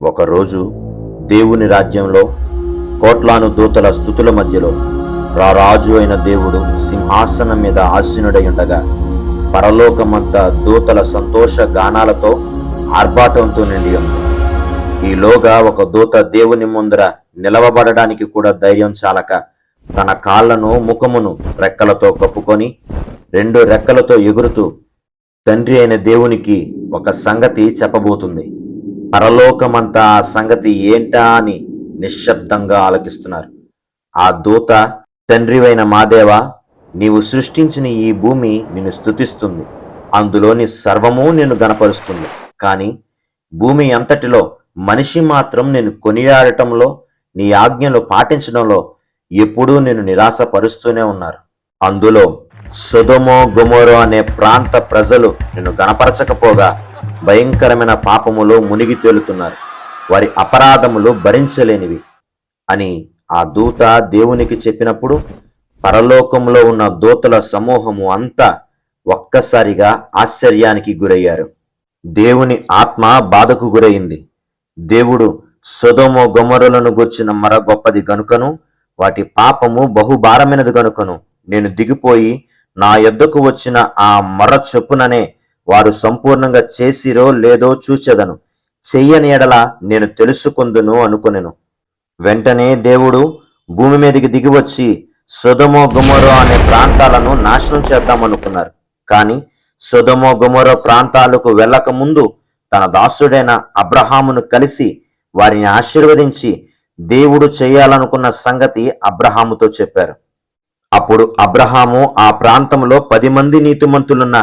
ఒకరోజు దేవుని రాజ్యంలో కోట్లాను దూతల స్థుతుల మధ్యలో రారాజు అయిన దేవుడు సింహాసనం మీద ఆసీనుడై ఉండగా పరలోకమంతా దూతల సంతోష గానాలతో ఆర్భాటంతో నిండి ఉంది. ఈలోగా ఒక దూత దేవుని ముందర నిలవబడడానికి కూడా ధైర్యం చాలక తన కాళ్ళను ముఖమును రెక్కలతో కప్పుకొని రెండు రెక్కలతో ఎగురుతూ తండ్రి అయిన దేవునికి ఒక సంగతి చెప్పబోతుంది. పరలోకమంతా ఆ సంగతి ఏంటా అని నిశ్శబ్దంగా ఆలకిస్తున్నారు. ఆ దూత తండ్రివైన మాదేవా నీవు సృష్టించిన ఈ భూమి నిన్ను స్థుతిస్తుంది అందులోని సర్వము నిన్ను గనపరుస్తుంది కానీ భూమి అంతటిలో మనిషి మాత్రం నేను కొనియాడటంలో నీ ఆజ్ఞలు పాటించడంలో ఎప్పుడూ నేను నిరాశపరుస్తూనే ఉన్నారు. అందులో సొదొమో గొమోరో అనే ప్రాంత ప్రజలు నిన్ను గణపరచకపోగా భయంకరమైన పాపములో మునిగి తేలుతున్నారు. వారి అపరాధములు భరించలేనివి అని ఆ దూత దేవునికి చెప్పినప్పుడు పరలోకంలో ఉన్న దూతల సమూహము అంతా ఒక్కసారిగా ఆశ్చర్యానికి గురయ్యారు. దేవుని ఆత్మ బాధకు గురయింది దేవుడు సొదొమో గొమరులను గుర్చిన మర గొప్పది గనుకను వాటి పాపము బహుభారమైనది గనుకను నేను దిగిపోయి నా యొద్దకు వచ్చిన ఆ మర చొప్పుననే వారు సంపూర్ణంగా చేసిరో లేదో చూచెదను. చెయ్యని ఎడల నేను తెలుసుకుందును అనుకొనెను. వెంటనే దేవుడు భూమి మీదకి దిగివచ్చి సొదమో గుమరో అనే ప్రాంతాలను నాశనం చేద్దామనుకున్నారు. కానీ సొదమో గుమరో ప్రాంతాలకు వెళ్ళక ముందు తన దాసుడైన అబ్రహామును కలిసి వారిని ఆశీర్వదించి దేవుడు చేయాలనుకున్న సంగతి అబ్రహాముతో చెప్పారు. అప్పుడు అబ్రహాము ఆ ప్రాంతంలో పది మంది నీతిమంతులున్న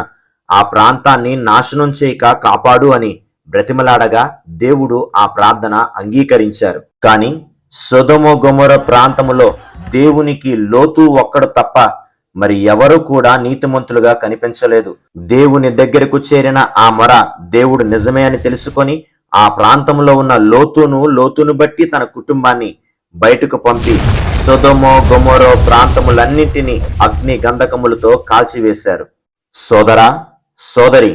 ఆ ప్రాంతాన్ని నాశనం చేయక కాపాడు అని బ్రతిమలాడగా దేవుడు ఆ ప్రార్థన అంగీకరించారు. కాని సొదమో గొమొర ప్రాంతములో దేవునికి లోతు ఒక్కడు తప్ప మరి ఎవరు కూడా నీతిమంతులుగా కనిపించలేదు. దేవుని దగ్గరకు చేరిన ఆ మొర దేవుడు నిజమే అని తెలుసుకొని ఆ ప్రాంతంలో ఉన్న లోతును లోతును బట్టి తన కుటుంబాన్ని బయటకు పంపి సొదొమో గొమొరో ప్రాంతములన్నింటినీ అగ్ని గంధకములతో కాల్చివేశారు. సోదరా సోదరి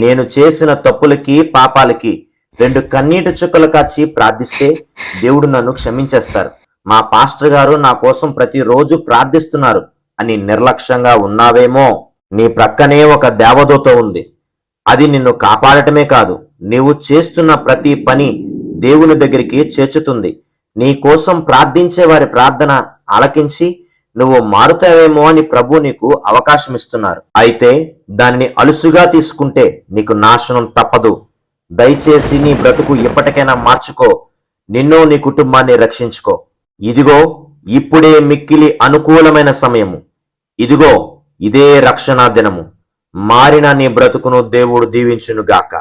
నేను చేసిన తప్పులకి పాపాలకి రెండు కన్నీటి చుక్కలు కాచి ప్రార్థిస్తే దేవుడు నన్ను క్షమించేస్తారు. మా పాస్టర్ గారు నా కోసం ప్రతిరోజు ప్రార్థిస్తున్నారు. అని నిర్లక్ష్యంగా ఉన్నావేమో? నీ ప్రక్కనే ఒక దేవదూత ఉంది. అది నిన్ను కాపాడటమే కాదు నీవు చేస్తున్న ప్రతి పని దేవుని దగ్గరికి చేర్చుతుంది. నీ కోసం ప్రార్థించే వారి ప్రార్థన ఆలకించి నువ్వు మారుతావేమో అని ప్రభు నీకు అవకాశం ఇస్తున్నారు అయితే దానిని అలుసుగా తీసుకుంటే నీకు నాశనం తప్పదు. దయచేసి నీ బ్రతుకు ఎప్పటికైనా మార్చుకో. నిన్ను నీ కుటుంబాన్ని రక్షించుకో. ఇదిగో ఇప్పుడే మిక్కిలి అనుకూలమైన సమయము. ఇదిగో ఇదే రక్షణ దినము. మారిన నీ బ్రతుకును దేవుడు దీవించునుగాక.